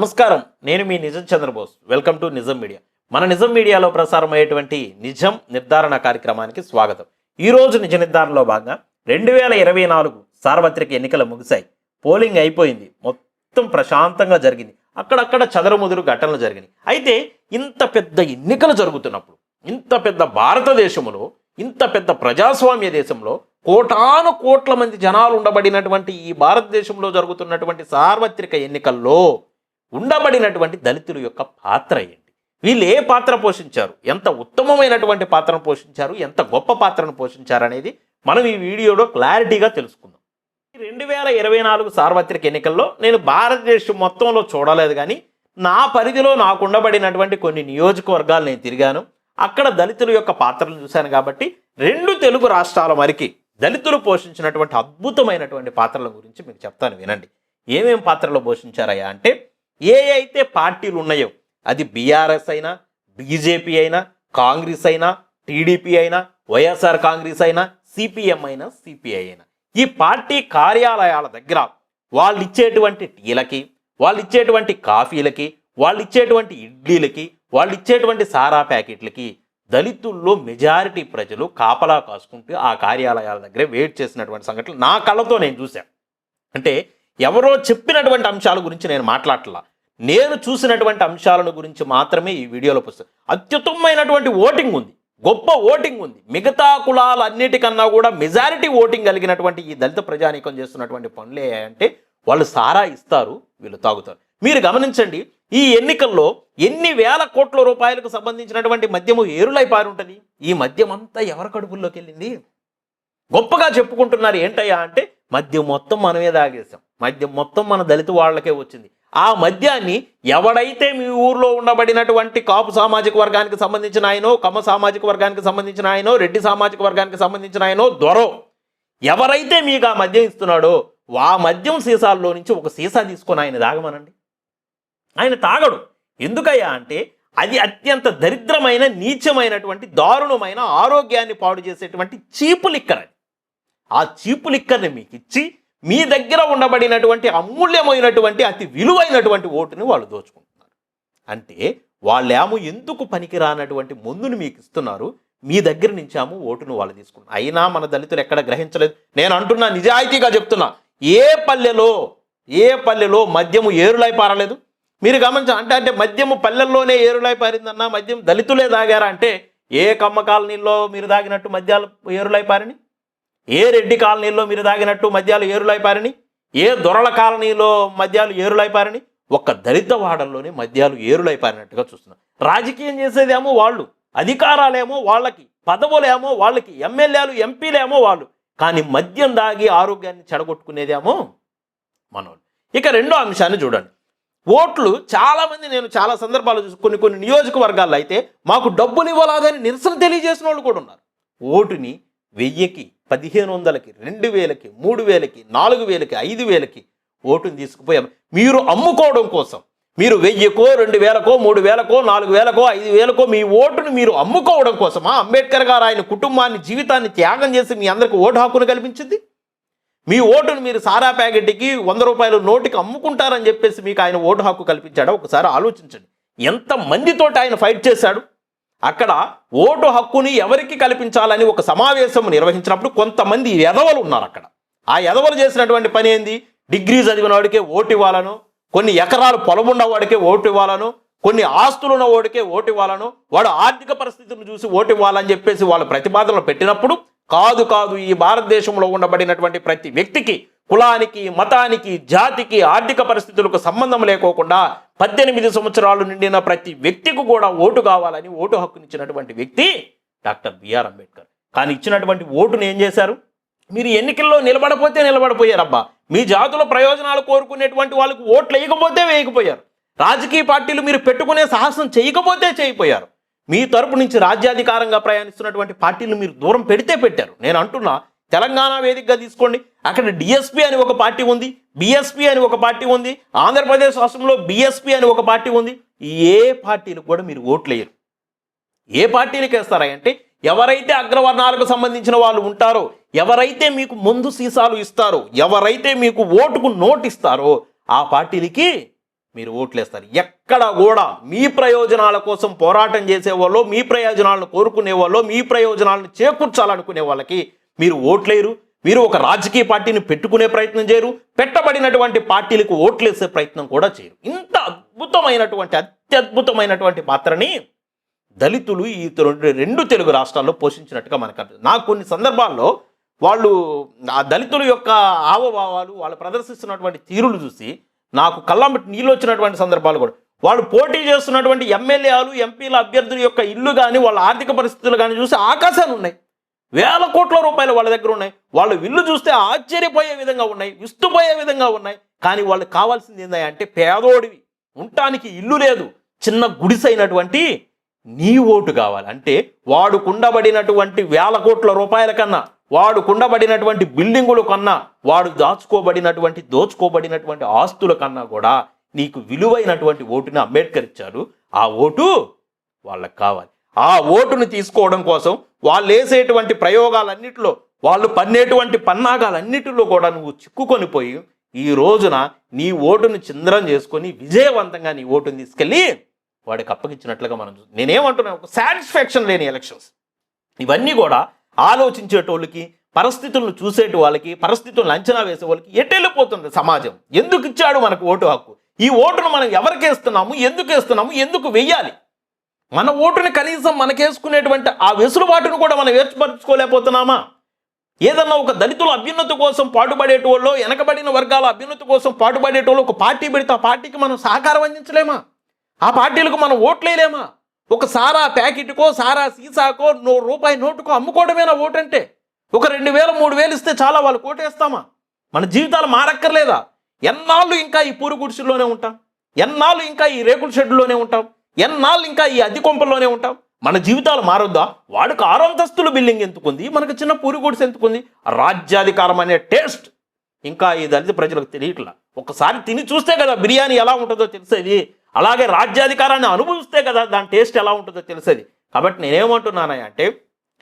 నమస్కారం. నేను మీ నిజం Chandrabose. Welcome to Nijam media. మన నిజం మీడియాలో ప్రసారం అయ్యేటువంటి నిజం నిర్ధారణ కార్యక్రమానికి స్వాగతం. ఈరోజు నిజ నిర్ధారణలో భాగంగా రెండు వేల ఇరవై నాలుగు సార్వత్రిక ఎన్నికలు ముగిశాయి. పోలింగ్ అయిపోయింది. మొత్తం ప్రశాంతంగా జరిగింది. అక్కడక్కడ చదరముదురు ఘటనలు జరిగినాయి. అయితే ఇంత పెద్ద ఎన్నికలు జరుగుతున్నప్పుడు ఇంత పెద్ద భారతదేశంలో ఇంత పెద్ద ప్రజాస్వామ్య దేశంలో కోటాను కోట్ల మంది జనాలు ఉండబడినటువంటి ఈ భారతదేశంలో జరుగుతున్నటువంటి సార్వత్రిక ఎన్నికల్లో ఉండబడినటువంటి దళితుల యొక్క పాత్ర ఏంటి? వీళ్ళు ఏ పాత్ర పోషించారు? ఎంత ఉత్తమమైనటువంటి పాత్రను పోషించారు? ఎంత గొప్ప పాత్రను పోషించారు అనేది మనం ఈ వీడియోలో క్లారిటీగా తెలుసుకుందాం. రెండు వేల ఇరవై నాలుగు సార్వత్రిక ఎన్నికల్లో నేను భారతదేశం మొత్తంలో చూడలేదు కానీ నా పరిధిలో నాకు ఉండబడినటువంటి కొన్ని నియోజకవర్గాలు నేను తిరిగాను. అక్కడ దళితుల యొక్క పాత్రలు చూశాను కాబట్టి రెండు తెలుగు రాష్ట్రాల మరికి దళితులు పోషించినటువంటి అద్భుతమైనటువంటి పాత్రల గురించి మీకు చెప్తాను వినండి. ఏమేం పాత్రలు పోషించారయ్యా అంటే ఏ అయితే పార్టీలు ఉన్నాయో అది బీఆర్ఎస్ అయినా బీజేపీ అయినా కాంగ్రెస్ అయినా టీడీపీ అయినా వైఎస్ఆర్ కాంగ్రెస్ అయినా సిపిఎం అయినా సిపిఐ అయినా. ఈ పార్టీ కార్యాలయాల దగ్గర వాళ్ళు ఇచ్చేటువంటి టీలకి వాళ్ళు ఇచ్చేటువంటి కాఫీలకి వాళ్ళు ఇచ్చేటువంటి ఇడ్లీలకి వాళ్ళు ఇచ్చేటువంటి సారా ప్యాకెట్లకి దళితుల్లో మెజారిటీ ప్రజలు కాపలా కాసుకుంటూ ఆ కార్యాలయాల దగ్గర వెయిట్ చేసినటువంటి సంఘటనలు నా కళ్ళతో నేను చూశాను అంటే ఎవరో చెప్పినటువంటి అంశాల గురించి నేను మాట్లాడలా నేను చూసినటువంటి అంశాలను గురించి మాత్రమే ఈ వీడియోలో పుస్తకం అత్యుత్తమైనటువంటి ఓటింగ్ ఉంది. గొప్ప ఓటింగ్ ఉంది. మిగతా కులాలన్నిటికన్నా కూడా మెజారిటీ ఓటింగ్ కలిగినటువంటి ఈ దళిత ప్రజానీకం చేస్తున్నటువంటి పనులే అంటే వాళ్ళు సారా ఇస్తారు వీళ్ళు తాగుతారు. మీరు గమనించండి ఈ ఎన్నికల్లో ఎన్ని వేల కోట్ల రూపాయలకు సంబంధించినటువంటి మద్యము ఏరులై పారి ఉంటుంది ఈ మద్యం అంతా ఎవరి కడుపుల్లోకి వెళ్ళింది? గొప్పగా చెప్పుకుంటున్నారు ఏంటయ్యా అంటే మద్యం మొత్తం మనమే తాగేసాం మద్యం మొత్తం మన దళిత వాళ్ళకే వచ్చింది. ఆ మద్యాన్ని ఎవడైతే మీ ఊర్లో ఉండబడినటువంటి కాపు సామాజిక వర్గానికి సంబంధించిన ఆయనో కమ్మ సామాజిక వర్గానికి సంబంధించిన ఆయనో రెడ్డి సామాజిక వర్గానికి సంబంధించిన ఆయనో దొరో. ఎవరైతే మీకు ఆ మద్యం ఇస్తున్నాడో ఆ మద్యం సీసాల్లో నుంచి ఒక సీసా తీసుకొని ఆయన తాగమనండి. ఆయన తాగడు. ఎందుకయ్యా అంటే అది అత్యంత దరిద్రమైన నీచమైనటువంటి దారుణమైన ఆరోగ్యాన్ని పాడు చేసేటువంటి చీపు లిక్కర్ అది ఆ చీపు లిక్కర్ని మీకు ఇచ్చి మీ దగ్గర ఉండబడినటువంటి అమూల్యమైనటువంటి అతి విలువైనటువంటి ఓటుని వాళ్ళు దోచుకుంటున్నారు. అంటే వాళ్ళేమో ఎందుకు పనికిరానటువంటి మందుని మీకు ఇస్తున్నారు? మీ దగ్గర నుంచాము ఓటును వాళ్ళు తీసుకున్నారు అయినా మన దళితులు ఎక్కడ గ్రహించలేదు. నేను అంటున్నా నిజాయితీగా చెప్తున్నా. ఏ పల్లెలో ఏ పల్లెలో మద్యము ఏరులై పారలేదు? మీరు గమనించ అంటే అంటే మద్యము పల్లెల్లోనే ఏరులై పారిందన్నా మద్యం దళితులే తాగారా అంటే ఏ కమ్మకాలనీలో మీరు తాగినట్టు మద్యాలు ఏరులై పారిని ఏ రెడ్డి కాలనీలో మీరు తాగినట్టు మద్యాలు ఏరులైపారని? ఏ దొరల కాలనీలో మద్యాలు ఏరులైపారని? ఒక్క దళిత వాడల్లోనే మద్యాలు ఏరులైపారినట్టుగా చూస్తున్నాం. రాజకీయం చేసేదేమో వాళ్ళు అధికారాలేమో వాళ్ళకి పదవులేమో వాళ్ళకి ఎమ్మెల్యేలు ఎంపీలేమో వాళ్ళు. కానీ మద్యం దాగి ఆరోగ్యాన్ని చెడగొట్టుకునేదేమో మనోళ్ళు. ఇక రెండో అంశాన్ని చూడండి. ఓట్లు చాలామంది నేను చాలా సందర్భాలు చూసి కొన్ని కొన్ని నియోజకవర్గాల్లో అయితే మాకు డబ్బులు ఇవ్వలాదని నిరసన తెలియజేసిన వాళ్ళు కూడా ఉన్నారు. ఓటుని వెయ్యికి పదిహేను వందలకి రెండు వేలకి మూడు వేలకి నాలుగు వేలకి ఐదు వేలకి ఓటుని తీసుకుపోయాం. మీరు అమ్ముకోవడం కోసం. మీరు వెయ్యికో రెండు వేలకో మూడు వేలకో నాలుగు వేలకో ఐదు వేలకో మీ ఓటును మీరు అమ్ముకోవడం కోసమా అంబేద్కర్ గారు ఆయన కుటుంబాన్ని జీవితాన్ని త్యాగం చేసి మీ అందరికి ఓటు హక్కును కల్పించింది. మీ ఓటును మీరు సారా ప్యాకెట్కి వంద రూపాయలు నోటికి అమ్ముకుంటారని చెప్పేసి మీకు ఆయన ఓటు హక్కు కల్పించాడో? ఒకసారి ఆలోచించండి. ఎంత మందితోటి ఆయన ఫైట్ చేశాడు? అక్కడ ఓటు హక్కుని ఎవరికి కల్పించాలని ఒక సమావేశం నిర్వహించినప్పుడు కొంతమంది ఎదవలు ఉన్నారు అక్కడ. ఆ ఎదవలు చేసినటువంటి పని ఏంది? డిగ్రీ చదివిన వాడికే ఓటు ఇవ్వాలను కొన్ని ఎకరాలు పొలం ఉన్నవాడికే ఓటు ఇవ్వాలను కొన్ని ఆస్తులు ఉన్న వాడికే ఓటు ఇవ్వాలను వాడు ఆర్థిక పరిస్థితిని చూసి ఓటు ఇవ్వాలని చెప్పేసి వాళ్ళు ప్రతిపాదనలు పెట్టినప్పుడు కాదు కాదు ఈ భారతదేశంలో ఉండబడినటువంటి ప్రతి వ్యక్తికి కులానికి మతానికి జాతికి ఆర్థిక పరిస్థితులకు సంబంధం లేకోకుండా పద్దెనిమిది సంవత్సరాలు నిండిన ప్రతి వ్యక్తికి కూడా ఓటు కావాలని ఓటు హక్కునిచ్చినటువంటి వ్యక్తి డాక్టర్ బిఆర్ అంబేద్కర్. కానీ ఇచ్చినటువంటి ఓటును ఏం చేశారు? మీరు ఎన్నికల్లో నిలబడపోతే నిలబడిపోయారబ్బా. మీ జాతుల ప్రయోజనాలు కోరుకునేటువంటి వాళ్ళకు ఓట్లు వేయకపోతే వేయకపోయారు. రాజకీయ పార్టీలు మీరు పెట్టుకునే సాహసం చేయకపోతే చేయకపోయారు. మీ తరపు నుంచి రాజ్యాధికారంగా ప్రయాణిస్తున్నటువంటి పార్టీలు మీరు దూరం పెడితే పెట్టారు. నేను అంటున్నా తెలంగాణ వేదికగా తీసుకోండి. అక్కడ డిఎస్పీ అని ఒక పార్టీ ఉంది. బిఎస్పీ అని ఒక పార్టీ ఉంది. ఆంధ్రప్రదేశ్ రాష్ట్రంలో బీఎస్పీ అని ఒక పార్టీ ఉంది. ఏ పార్టీలకు కూడా మీరు ఓట్లేయరు. ఏ పార్టీలకు వేస్తారా అంటే ఎవరైతే అగ్రవర్ణాలకు సంబంధించిన వాళ్ళు ఉంటారో ఎవరైతే మీకు ముందు సీసాలు ఇస్తారో ఎవరైతే మీకు ఓటుకు నోట్ ఇస్తారో ఆ పార్టీలకి మీరు ఓట్లేస్తారు. ఎక్కడ కూడా మీ ప్రయోజనాల కోసం పోరాటం చేసే వాళ్ళు మీ ప్రయోజనాలను కోరుకునే వాళ్ళు మీ ప్రయోజనాలను చేకూర్చాలనుకునే వాళ్ళకి మీరు ఓట్లేరు మీరు ఒక రాజకీయ పార్టీని పెట్టుకునే ప్రయత్నం చేయరు పెట్టబడినటువంటి పార్టీలకు ఓట్లేసే ప్రయత్నం కూడా చేయరు. ఇంత అద్భుతమైనటువంటి అత్యద్భుతమైనటువంటి పాత్రని దళితులు ఈ రెండు- రెండు తెలుగు రాష్ట్రాల్లో పోషించినట్టుగా మనకు అర్థం. నాకు కొన్ని సందర్భాల్లో వాళ్ళు ఆ దళితుల యొక్క హావభావాలు వాళ్ళు ప్రదర్శిస్తున్నటువంటి తీరులు చూసి నాకు కళ్ళంబట్టి నీళ్ళు వచ్చినటువంటి సందర్భాలు కూడా. వాళ్ళు పోటీ చేస్తున్నటువంటి ఎమ్మెల్యేలు ఎంపీల అభ్యర్థుల యొక్క ఇల్లు కానీ వాళ్ళ ఆర్థిక పరిస్థితులు కానీ చూసి ఆకాశాలు ఉన్నాయి. వేల కోట్ల రూపాయలు వాళ్ళ దగ్గర ఉన్నాయి. వాళ్ళ విల్లు చూస్తే ఆశ్చర్యపోయే విధంగా ఉన్నాయి విస్తుపోయే విధంగా ఉన్నాయి. కానీ వాళ్ళకి కావాల్సింది ఏంటంటే పేదోడివి. ఉండటానికి ఇల్లు లేదు. చిన్న గుడిసైనటువంటి నీ ఓటు కావాలి. అంటే వాడు కుండబడినటువంటి వేల కోట్ల రూపాయల కన్నా వాడు కుండబడినటువంటి బిల్డింగుల కన్నా వాడు దాచుకోబడినటువంటి దోచుకోబడినటువంటి ఆస్తుల కన్నా కూడా నీకు విలువైనటువంటి ఓటుని అంబేద్కర్ ఇచ్చారు ఆ ఓటు వాళ్ళకి కావాలి. ఆ ఓటును తీసుకోవడం కోసం వాళ్ళు వేసేటువంటి ప్రయోగాలన్నిటిలో వాళ్ళు పన్నేటువంటి పన్నాగాలన్నిటిలో కూడా నువ్వు చిక్కుకొని పోయి ఈ రోజున నీ ఓటును చిందరం చేసుకొని విజయవంతంగా నీ ఓటుని తీసుకెళ్ళి వాడికి అప్పగించినట్లుగా మనం నేనేమంటున్నా ఒక సాటిస్ఫాక్షన్ లేని ఎలక్షన్స్ ఇవన్నీ కూడా ఆలోచించేటోళ్ళకి పరిస్థితులను చూసేటి వాళ్ళకి పరిస్థితులను అంచనా వేసే వాళ్ళకి ఎటెళ్ళిపోతుంది సమాజం? ఎందుకు ఇచ్చాడు మనకు ఓటు హక్కు? ఈ ఓటును మనం ఎవరికి వేస్తున్నాము? ఎందుకు వేస్తున్నాము? ఎందుకు వెయ్యాలి మన ఓటుని కనీసం మనకేసుకునేటువంటి ఆ వెసులుబాటును కూడా మనం ఏర్పరచుకోలేకపోతున్నామా? ఏదన్నా ఒక దళితుల అభ్యున్నతి కోసం పాటుపడేటోళ్ళు వెనకబడిన వర్గాల అభ్యున్నతి కోసం పాటుపడేటోళ్ళు ఒక పార్టీ పెడితే ఆ పార్టీకి మనం సహకారం అందించలేమా? ఆ పార్టీలకు మనం ఓట్లేయలేమా ఒక సారా ప్యాకెట్కో సారా సీసాకో నో రూపాయి నోటుకో అమ్ముకోవడమేనా ఓటంటే? ఒక రెండు వేలు మూడు వేలు ఇస్తే చాలా వాళ్ళు కోటేస్తామా? మన జీవితాలు మారక్కర్లేదా? ఎన్నాళ్ళు ఇంకా ఈ పూరు గుడిసెల్లోనే ఉంటాం? ఎన్నాళ్ళు ఇంకా ఈ రేకుల షెడ్లోనే ఉంటాం? ఎన్నాళ్ళు ఇంకా ఈ అద్దె కొంపల్లోనే ఉంటాం? మన జీవితాలు మారొద్దా? వాడికి ఆరు అంతస్తుల బిల్డింగ్ ఎందుకుంది? మనకు చిన్న పూరి గుడిసె ఎందుకుంది? రాజ్యాధికారం అనే టేస్ట్ ఇంకా ఈ దళిత ప్రజలకు తెలియట్లా. ఒకసారి తిని చూస్తే కదా బిర్యానీ ఎలా ఉంటుందో తెలిసేది. అలాగే రాజ్యాధికారాన్ని అనుభవిస్తే కదా దాని టేస్ట్ ఎలా ఉంటుందో తెలిసేది. కాబట్టి నేనేమంటున్నాను అంటే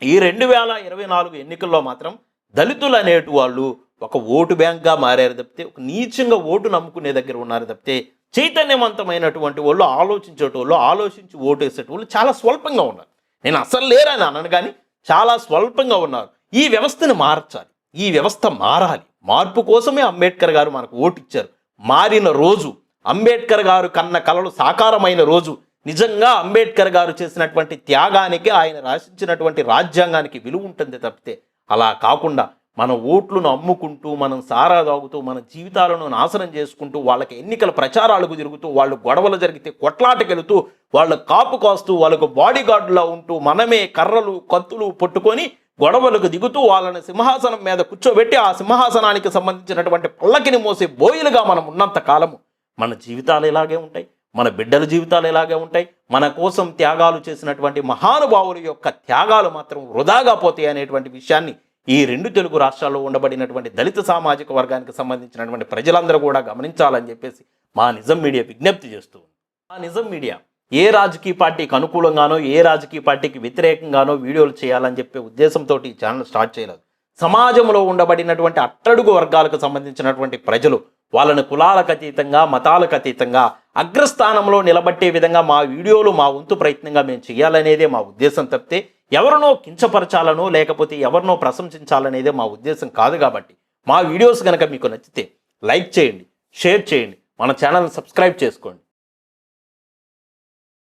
ఈ రెండు వేల ఇరవై నాలుగు ఎన్నికల్లో మాత్రం దళితులు అనేటి వాళ్ళు ఒక ఓటు బ్యాంక్గా మారారు తప్పితే ఒక నీచంగా ఓటు నమ్ముకునే దగ్గర ఉన్నారు తప్పితే చైతన్యవంతమైనటువంటి వాళ్ళు ఆలోచించేటోళ్ళు ఆలోచించి ఓటు వేసేటోళ్ళు చాలా స్వల్పంగా ఉన్నారు. నేను అసలు లేరని అనను కానీ చాలా స్వల్పంగా ఉన్నారు. ఈ వ్యవస్థను మార్చాలి. ఈ వ్యవస్థ మారాలి. మార్పు కోసమే అంబేద్కర్ గారు మనకు ఓటు ఇచ్చారు మారిన రోజు అంబేద్కర్ గారు కన్న కలలు సాకారమైన రోజు నిజంగా అంబేద్కర్ గారు చేసినటువంటి త్యాగానికి ఆయన రాసించినటువంటి రాజ్యాంగానికి విలువ ఉంటుంది తప్పితే అలా కాకుండా మన ఓట్లను అమ్ముకుంటూ మనం సారా తాగుతూ మన జీవితాలను నాశనం చేసుకుంటూ వాళ్ళకి ఎన్నికల ప్రచారాలకు తిరుగుతూ వాళ్ళు గొడవలు జరిగితే కొట్లాటకెళుతూ వాళ్ళ కాపు కాస్తూ వాళ్ళకు బాడీ గార్డులా ఉంటూ మనమే కర్రలు కత్తులు పట్టుకొని గొడవలకు దిగుతూ వాళ్ళని సింహాసనం మీద కూర్చోబెట్టి ఆ సింహాసనానికి సంబంధించినటువంటి పల్లకిని మోసే బోయిలుగా మనం ఉన్నంత కాలము మన జీవితాలు ఇలాగే ఉంటాయి మన బిడ్డల జీవితాలు ఇలాగే ఉంటాయి మన కోసం త్యాగాలు చేసినటువంటి మహానుభావుల యొక్క త్యాగాలు మాత్రం వృధాగా పోతాయి అనేటువంటి విషయాన్ని ఈ రెండు తెలుగు రాష్ట్రాల్లో ఉండబడినటువంటి దళిత సామాజిక వర్గానికి సంబంధించినటువంటి ప్రజలందరూ కూడా గమనించాలని చెప్పేసి మా నిజం మీడియా విజ్ఞప్తి చేస్తూ మా నిజం మీడియా ఏ రాజకీయ పార్టీకి అనుకూలంగానో ఏ రాజకీయ పార్టీకి వ్యతిరేకంగానో వీడియోలు చేయాలని చెప్పే ఉద్దేశంతో ఈ ఛానల్ స్టార్ట్ చేయలేదు. సమాజంలో ఉండబడినటువంటి అట్టడుగు వర్గాలకు సంబంధించినటువంటి ప్రజలు వాళ్ళని కులాలకు అతీతంగా మతాలకు అతీతంగా అగ్రస్థానంలో నిలబట్టే విధంగా మా వీడియోలు మా వంతు ప్రయత్నంగా మేము చేయాలనేదే మా ఉద్దేశం తప్పితే ఎవరినో కించపరచాలనో లేకపోతే ఎవరినో ప్రశంసించాలనేదే మా ఉద్దేశం కాదు కాబట్టి మా వీడియోస్ కనుక మీకు నచ్చితే లైక్ చేయండి షేర్ చేయండి మన ఛానల్ని సబ్స్క్రైబ్ చేసుకోండి.